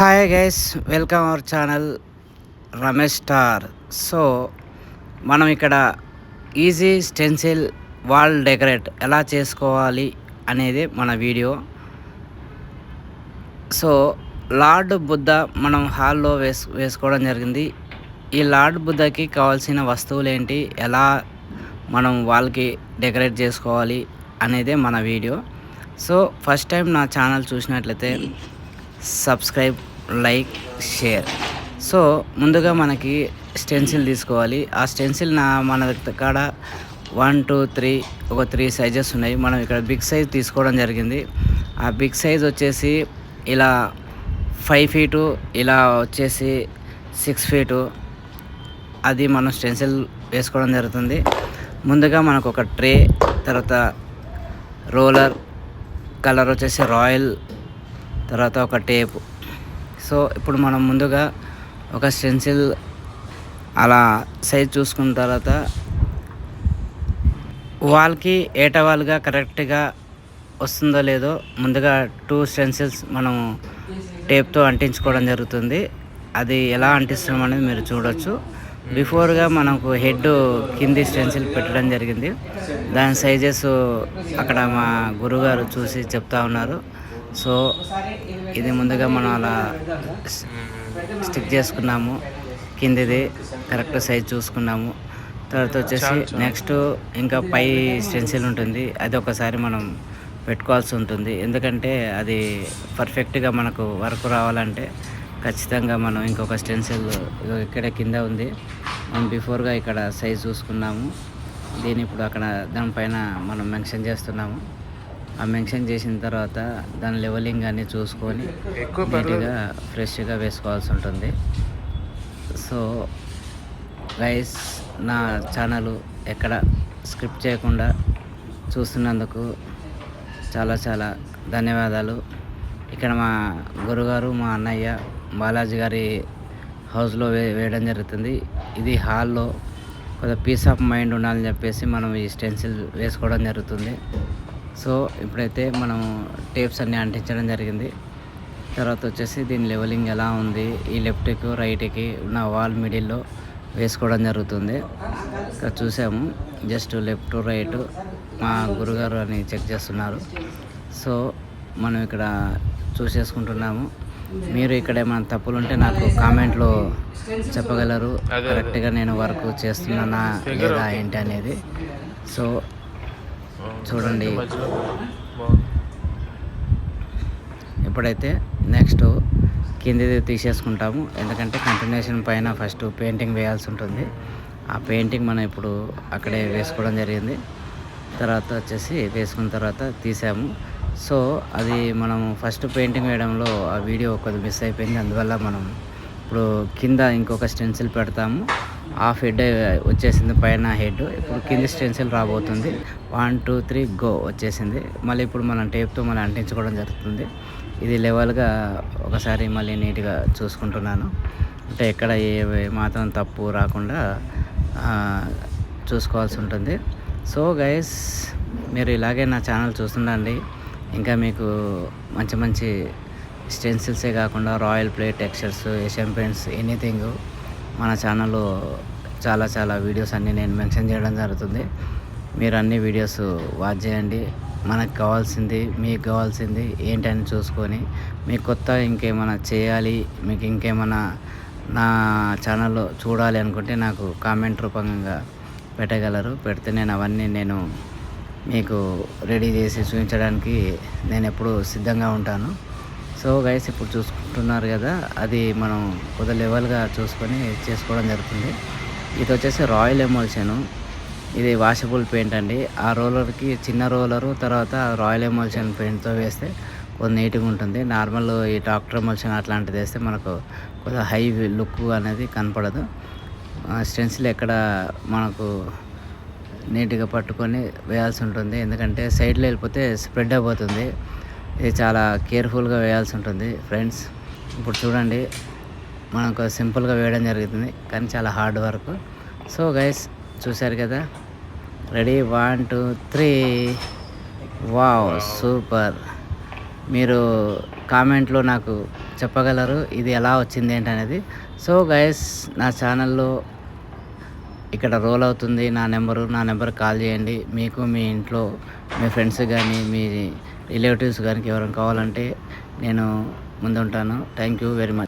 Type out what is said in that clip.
Hi guys welcome our channel Ramesh star so మనం ఇక్కడ easy stencil wall decorate ఎలా చేసుకోవాలి అనేది మన వీడియో సో లార్డ్ బుద్ధ మనం హాల్లో వేసు వేసుకోవడం జరిగింది. ఈ లార్డ్ బుద్ధకి కావాల్సిన వస్తువులు ఏంటి ఎలా మనం వాళ్ళకి డెకరేట్ చేసుకోవాలి అనేదే మన వీడియో సో ఫస్ట్ టైం నా ఛానల్ చూసినట్లయితే సబ్స్క్రైబ్ లైక్ షేర్. సో ముందుగా మనకి స్టెన్సిల్ తీసుకోవాలి. ఆ స్టెన్సిల్ నా మన కాడ వన్ టూ త్రీ ఒక త్రీ సైజెస్ ఉన్నాయి. మనం ఇక్కడ బిగ్ సైజ్ తీసుకోవడం జరిగింది. ఆ బిగ్ సైజ్ వచ్చేసి ఇలా ఫైవ్ ఫీటు ఇలా వచ్చేసి సిక్స్ ఫీటు. అది మనం స్టెన్సిల్ వేసుకోవడం జరుగుతుంది. ముందుగా మనకు ఒక ట్రే తర్వాత రోలర్ కలర్ వచ్చేసి రాయల్ తర్వాత ఒక టేప్. సో ఇప్పుడు మనం ముందుగా ఒక స్టెన్సిల్ అలా సైజ్ చూసుకున్న తర్వాత వాల్కి ఏటవాల్గా కరెక్ట్గా వస్తుందో లేదో ముందుగా టూ స్టెన్సిల్స్ మనం టేప్తో అంటించుకోవడం జరుగుతుంది. అది ఎలా అంటిస్తున్నాం అనేది మీరు చూడొచ్చు. బిఫోర్గా మనకు హెడ్ కింది స్టెన్సిల్ పెట్టడం జరిగింది. దాని సైజెస్ అక్కడ మా గురుగారు చూసి చెప్తా ఉన్నారు. సో ఇది ముందుగా మనం అలా స్టిక్ చేసుకున్నాము. కిందిది కరెక్ట్ సైజ్ చూసుకున్నాము. తర్వాత వచ్చేసి నెక్స్ట్ ఇంకా పై స్టెన్సిల్ ఉంటుంది. అది ఒకసారి మనం పెట్టుకోవాల్సి ఉంటుంది. ఎందుకంటే అది పర్ఫెక్ట్గా మనకు వర్క్ రావాలంటే ఖచ్చితంగా మనం ఇంకొక స్టెన్సిల్ ఇక్కడ కింద ఉంది. మనం బిఫోర్గా ఇక్కడ సైజ్ చూసుకున్నాము. దీని ఇప్పుడు అక్కడ దానిపైన మనం మెన్షన్ చేస్తున్నాము. ఆ మెన్షన్ చేసిన తర్వాత దాని లెవెలింగ్ అన్నీ చూసుకొని నీట్గా ఫ్రెష్గా వేసుకోవాల్సి ఉంటుంది. సో గైస్ నా ఛానల్ ఎక్కడ స్క్రిప్ట్ చేయకుండా చూస్తున్నందుకు చాలా చాలా ధన్యవాదాలు. ఇక్కడ మా గురుగారు మా అన్నయ్య బాలాజీ గారి హౌస్లో వే వేయడం జరుగుతుంది. ఇది హాల్లో కొంత పీస్ ఆఫ్ మైండ్ ఉండాలని చెప్పేసి మనం ఈ స్టెన్సిల్ వేసుకోవడం జరుగుతుంది. సో ఇప్పుడైతే మనం టేప్స్ అన్నీ అంటించడం జరిగింది. తర్వాత వచ్చేసి దీని లెవెలింగ్ ఎలా ఉంది? ఈ లెఫ్ట్కి రైట్కి ఉన్న వాల్ మిడిల్లో వేసుకోవడం జరుగుతుంది. ఇక్కడ చూసాము. జస్ట్ లెఫ్ట్ రైట్ మా గురుగారు అని చెక్ చేస్తున్నారు. సో మనం ఇక్కడ చూసేసుకుంటున్నాము. మీరు ఇక్కడ ఏమైనా తప్పులు ఉంటే నాకు కామెంట్లో చెప్పగలరు. కరెక్ట్గా నేను వర్క్ చేస్తున్నానా లేదా ఏంటి అనేది. సో చూడండి. ఇప్పుడైతే నెక్స్ట్ కిందిది తీసేసుకుంటాము ఎందుకంటే కంటిన్యూషన్ పైన ఫస్ట్ పెయింటింగ్ వేయాల్సి ఉంటుంది. ఆ పెయింటింగ్ మనం ఇప్పుడు అక్కడే వేసుకోవడం జరిగింది. తర్వాత వచ్చేసి వేసుకున్న తర్వాత తీసాము. సో అది మనం ఫస్ట్ పెయింటింగ్ వేయడంలో ఆ వీడియో కొద్దిగా మిస్ అయిపోయింది. అందువల్ల మనం ఇప్పుడు కింద ఇంకొక స్టెన్సిల్ పెడతాము. హాఫ్ హెడ్ వచ్చేసింది పైన హెడ్. ఇప్పుడు కింది స్టెన్సిల్ రాబోతుంది. వన్ టూ త్రీ గో వచ్చేసింది. మళ్ళీ ఇప్పుడు మనం టేప్తో మళ్ళీ అంటించుకోవడం జరుగుతుంది. ఇది లెవెల్గా ఒకసారి మళ్ళీ నీట్గా చూసుకుంటున్నాను. అంటే ఎక్కడ ఏ మాత్రం తప్పు రాకుండా చూసుకోవాల్సి ఉంటుంది. సో గైస్ మీరు ఇలాగే నా ఛానల్ చూస్తుండండి. ఇంకా మీకు మంచి మంచి స్టెన్సిల్సే కాకుండా royal plate textures Asian paints anything మన ఛానల్లో చాలా చాలా వీడియోస్ అన్నీ నేను మెన్షన్ చేయడం జరుగుతుంది. మీరు అన్ని వీడియోస్ వాచ్ చేయండి. మనకు కావాల్సింది మీకు కావాల్సింది ఏంటని చూసుకొని మీకు కొత్త ఇంకేమైనా చేయాలి మీకు ఇంకేమైనా నా ఛానల్లో చూడాలి అనుకుంటే నాకు కామెంట్ రూపంగా పెట్టగలరు. పెడితే నేను అవన్నీ నేను మీకు రెడీ చేసి చూపించడానికి నేను ఎప్పుడు సిద్ధంగా ఉంటాను. సో గైస్ ఇప్పుడు చూసుకుంటున్నారు కదా అది మనం కొద్ది లెవెల్గా చూసుకొని చేసుకోవడం జరుగుతుంది. ఇది వచ్చేసి రాయల్ ఎమోల్షను ఇది వాషబుల్ పెయింట్ అండి. ఆ రోలర్కి చిన్న రోలరు తర్వాత రాయల్ ఎమోల్షన్ పెయింట్తో వేస్తే కొద్ది నీట్గా ఉంటుంది. నార్మల్ ఈ డాక్టర్ ఎమోల్షన్ అట్లాంటిది వేస్తే మనకు కొద్దిగా హై లుక్ అనేది కనపడదు. స్టెన్సిల్ ఎక్కడ మనకు నీట్గా పట్టుకొని వేయాల్సి ఉంటుంది. ఎందుకంటే సైడ్లో వెళ్ళిపోతే స్ప్రెడ్ అయిపోతుంది. ఇది చాలా కేర్ఫుల్గా వేయాల్సి ఉంటుంది ఫ్రెండ్స్. ఇప్పుడు చూడండి మనకు సింపుల్గా వేయడం జరుగుతుంది కానీ చాలా హార్డ్ వర్క్. సో గైస్ చూశారు కదా? Ready? One two three. Wow super. మీరు కామెంట్లో నాకు చెప్పగలరు ఇది ఎలా వచ్చింది ఏంటనేది. సో గైస్ నా ఛానల్లో ఇక్కడ రోల్ అవుతుంది నా నెంబరు నా నెంబర్ కాల్ చేయండి. మీకు మీ ఇంట్లో మీ ఫ్రెండ్స్ కానీ మీ రిలేటివ్స్ కానీ ఎవరైనా కావాలంటే నేను ముందుంటాను. Thank you very much